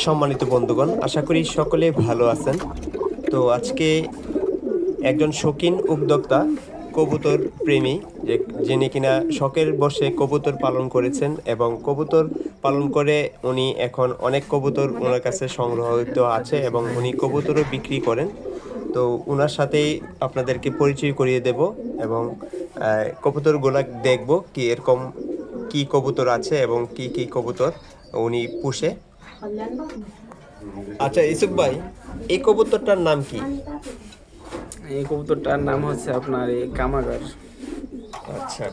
সম্মানিত বন্ধুগণ, আশা করি সকলে ভালো আছেন। তো আজকে একজন শৌখিন উদ্যোক্তা কবুতর প্রেমী, যে যিনি কিনা শখের বসে কবুতর পালন করেছেন এবং কবুতর পালন করে উনি এখন অনেক কবুতর ওনার কাছে সংগ্রহিত আছে এবং উনি কবুতরও বিক্রি করেন। তো ওনার সাথেই আপনাদেরকে পরিচয় করিয়ে দেব এবং কবুতরগুলা দেখব কি এরকম কি কবুতর আছে এবং কি কি কবুতর উনি পুষে। আচ্ছা ইসুফ ভাই এই কবুতরটার নাম কি? এই কবুতরটার নাম হচ্ছে আপনার এই কামাগার। আচ্ছা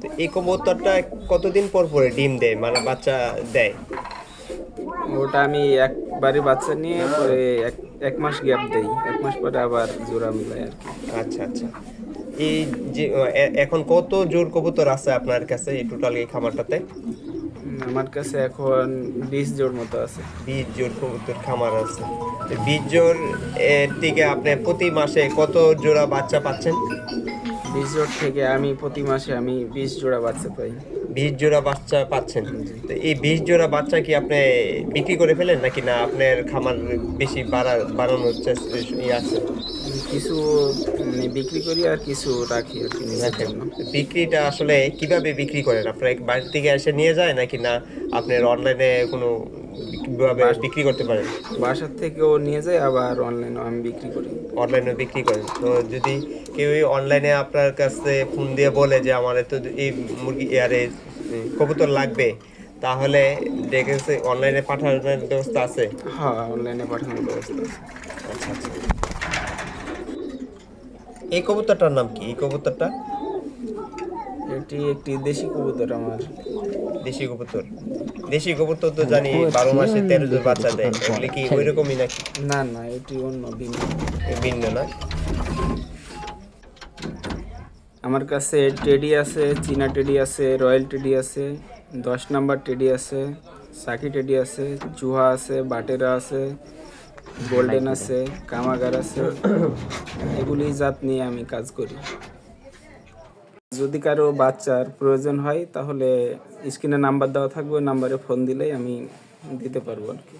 তো এই কবুতরটা কতদিন পর পরে ডিম দেয় মানে বাচ্চা দেয়? ওটা আমি একবারে বাচ্চা নিয়ে পরে এক এক মাস গ্যাপ দেই এক মাস পরে আবার জোড়া মিলাই আর কি। আচ্ছা আচ্ছা। এই যে এখন কত জোর কবুতর আছে আপনার কাছে এই টোটাল এই খামারটাতে? আমার কাছে এখন বিশ জোর মতো আছে। বিশ জোর কবুতর খামার আছে। বিশ জোর এর থেকে আপনি প্রতি মাসে কত জোড়া বাচ্চা পাচ্ছেন? বিশ জোড় থেকে আমি প্রতি মাসে আমি বিশ জোড়া বাচ্চা পাই। বিশ জোড়া বাচ্চা পাচ্ছেন? তো এই বিশ জোড়া বাচ্চা কি আপনি বিক্রি করে ফেলেন নাকি না আপনার খামার বেশি বাড়া বাড়ানোর চেষ্টা ইয়ে আছে? কিছু মানে বিক্রি করি আর কিছু রাখি আর কি বিক্রিটা আসলে কীভাবে বিক্রি করেন? আপনার বাড়ি থেকে এসে নিয়ে যায় নাকি না আপনার অনলাইনে কোনো বিক্রি করতে পারেন বাসার থেকেও নিয়ে যায় আবার অনলাইনেও আমি বিক্রি করি। অনলাইনে বিক্রি করেন তো যদি কেউ অনলাইনে আপনার কাছে ফোন দিয়ে বলে যে আমার তো এই মুরগি আরে কবুতর লাগবে তাহলে দেখেছে অনলাইনে পাঠানোর ব্যবস্থা আছে? হ্যাঁ অনলাইনে পাঠানোর ব্যবস্থা আছে। আচ্ছা আচ্ছা। এই কবুতরটার নাম কি? এই কবুতরটা? এটি একটি দেশি কবুতর আমার। দেশি কবুতর। দেশি কবুতর তো জানি বারো মাসে তেরো জন বাচ্চা দেয়। এগুলি কি ওই রকমই নাকি? না না এটি অন্য ভিন্ন। ভিন্ন না? আমার কাছে টেডি আছে চীনা টেডি আছে রয়্যাল টেডি আছে দশ নাম্বার টেডি আছে সাকি টেডি আছে চুহা আছে বাটেরা আছে গোল্ডেন আছে কামাগার আছে। এগুলি জাত নিয়ে আমি কাজ করি। যদি কারও বাচ্চার প্রয়োজন হয়, তাহলে স্ক্রিনে নাম্বার দেওয়া থাকবে নাম্বারে ফোন দিলেই আমি দিতে পারব আর কি।